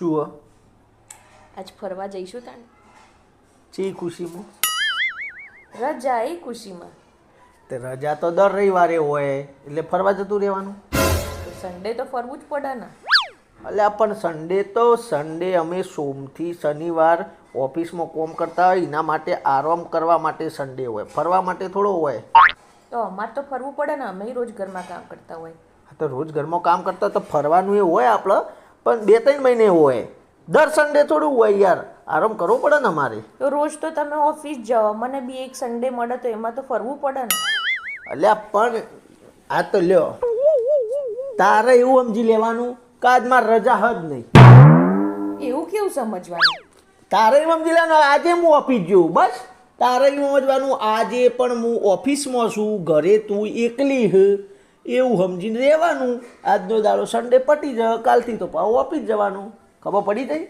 શું આજ ફરવા જઈશું તાણ? ચી ખુશીમાં? રજા એ ખુશીમાં. તે રજા તો દર રવિવારે હોય એટલે ફરવા જતું રહેવાનું. સન્ડે તો ફરવું જ પડે ને. એટલે પણ સન્ડે તો સન્ડે અમે સોમથી શનિવાર ઓફિસમાં કોમ કરતા હોય એના માટે આરામ કરવા માટે સન્ડે હોય. ફરવા માટે થોડો હોય. તો અમારે તો ફરવું પડે ને અમે રોજ ઘરમાં કામ કરતા હોય. હા તો રોજ ઘરમાં કામ કરતા તો ફરવાનું એ હોય આપણે પણ બે ત્રણ મહિને હોય. દર સન્ડે થોડું હોય યાર. આરામ કરવો પડે ને અમારે. તો રોજ તો તમે ઓફિસ જાઓ. મને બી એક સન્ડે મળે તો એમાં તો ફરવું પડે ને. અલ્યા પણ આ તો લ્યો. તારે એવું સમજી લેવાનું કે આજ મારે રજા હદ નહીં. એવું કેવું સમજવાનું? તારે એવું સમજી લેવાનું આજે હું ઓફિસ જઉં. બસ. તારે એવું સમજવાનું આજે પણ હું ઓફિસમાં છું ઘરે તું એકલી હ. એવું સમજીને રહેવાનું. આજનો દાડો સન્ડે પટી જ કાલથી તો પાવ ઓફિસ જવાનું. ખબર પડી ગઈ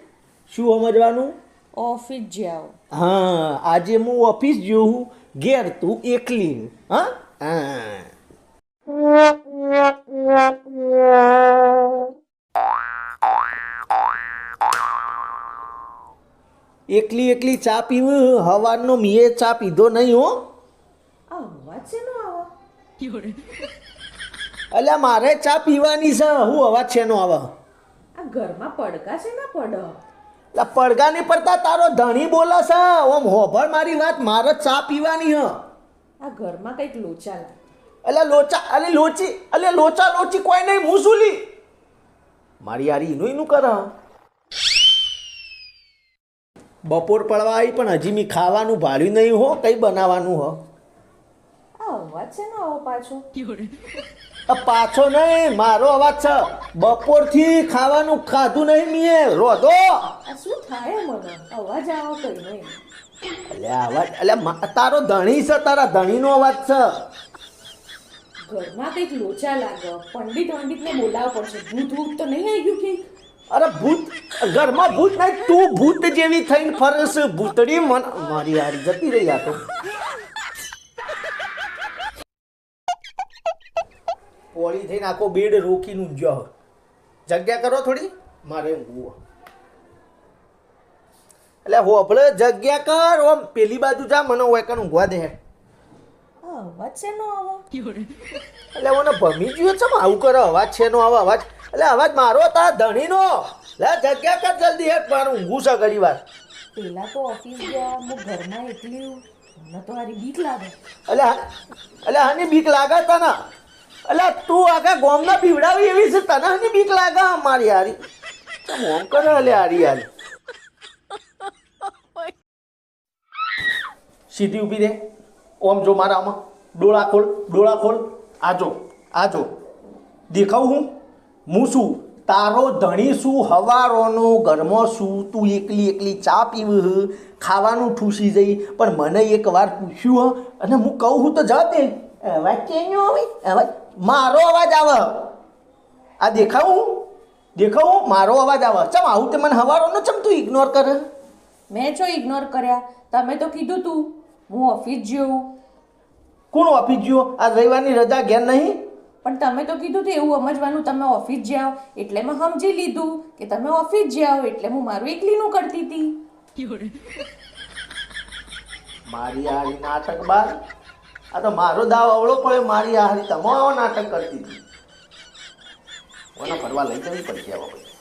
શું સમજવાનું? ઓફિસ જાઓ. હા આજે હું ઓફિસ જોઉં ઘેર તું એકલી હા. હા? એકલી એકલી ચા પીવું હવારનો મીએ ચા પીધો નહીં હો. આ અવાજ છે નો આવો અલ્યા મારે ચા પીવાની છે. હું અવાજ છે નો આવે? આ ઘરમાં પડકા છે ના પડ? એટલે પડઘા નહીં પડતા તારો ધણી બોલે છે. ઓમ હોભળ મારી વાત મારે ચા પીવાની હ. આ ઘરમાં કંઈક લોચા એટલે લોચા અલે લોચી અલે લોચા લોચી કોઈ નહીં હું સુલી મારી યારી એનું એનું કર બપોર પડવા આવી પણ હજી મેં ખાવાનું ભાડ્યું નહીં હો કંઈ બનાવવાનું હો. અવાજ છે ને આવો પાછો? પાછો નહીં મારો અવાજ છે. બપોરથી ખાવાનું ખાધું નહીં મીએ. રોધો. શું થાય મને? અવાજ આવો કઈ નહીં. એટલે અવાજ એટલે તારો ધણી છે તારા ધણીનો અવાજ છે. ઘરમાં કંઈક લોચા લાગે. પંડિત વંડિતને બોલાવવા પડશે. ભૂત ભૂત તો નહીં આવી ગયું કંઈક અરે ભૂત ઘરમાં ભૂત નહીં તું ભૂત જેવી થઈને ફરસ ભૂતડી મન મારી હારી જતી રહી આ તો. પોળી થઈને આખો બેડ રોકીને ઊંઘ્યો જગ્યા કરો થોડી. મારે ઊંઘવું એટલે હોભળે જગ્યા કર ઓમ પેલી બાજુ જા મને હોય કણ ઊંઘવા દે. અવાજ છે નો એટલે મને ભમી ગયો છે આવું કરે અવાજ છે નો આવો અવાજ. એટલે અવાજ મારો તા ધણીનો. લે જગ્યા કર જલ્દી હેઠ મારું ઊંઘું છે ઘડી વાર. પેલા તો ઓફિસ ગયા હું ઘરમાં એકલી મને તો હારી બીક લાગે. એટલે એટલે હાની બીક લાગે તને. એટલે તું આખા ગોમના પીવડાવી એવી છે, તને બીક લાગે અમારી હારી? ચમ ઓમ કરે અલે હારી હારી સીધી ઊભી રે. ઓમ જો મારા આમાં. ડોળા ખોલ ડોળા ખોલ. આજો આજો દેખાવ હું? હું શું? તારો ધણી શું? હવારોનો ઘરમાં શું? તું એકલી એકલી ચા પીવું ખાવાનું ઠૂસી જઈ. પણ મને એક વાર પૂછ્યું અને હું કહું હું તો દે અવાજ આવી અવાજ મારો અવાજ આવે. આ દેખાવું? દેખાવું? મારો અવાજ આવે. ચમ આવું તે મને હવારોનો ચમ તું ઇગ્નોર કરે? મેં છો ઇગ્નોર કર્યા? તમે તો કીધું તું. હું ઓફિસ જેવું. કોણ ઓફિસ ગયો? આ રવિવારની રજા ઘેર નહીં? પણ તમે તો કીધું હતું એવું સમજવાનું તમે ઓફિસ જાઓ એટલે મેં સમજી લીધું કે તમે ઓફિસ જાઓ એટલે હું મારું એકલીનું કરતી હતી મારી આ નાટક બાર આ તો મારો દાવ અવળો પડે, મારી હારી તમારો નાટક કરતી હતી. કોને ફરવા લઈ જવી પડશે હવે પછી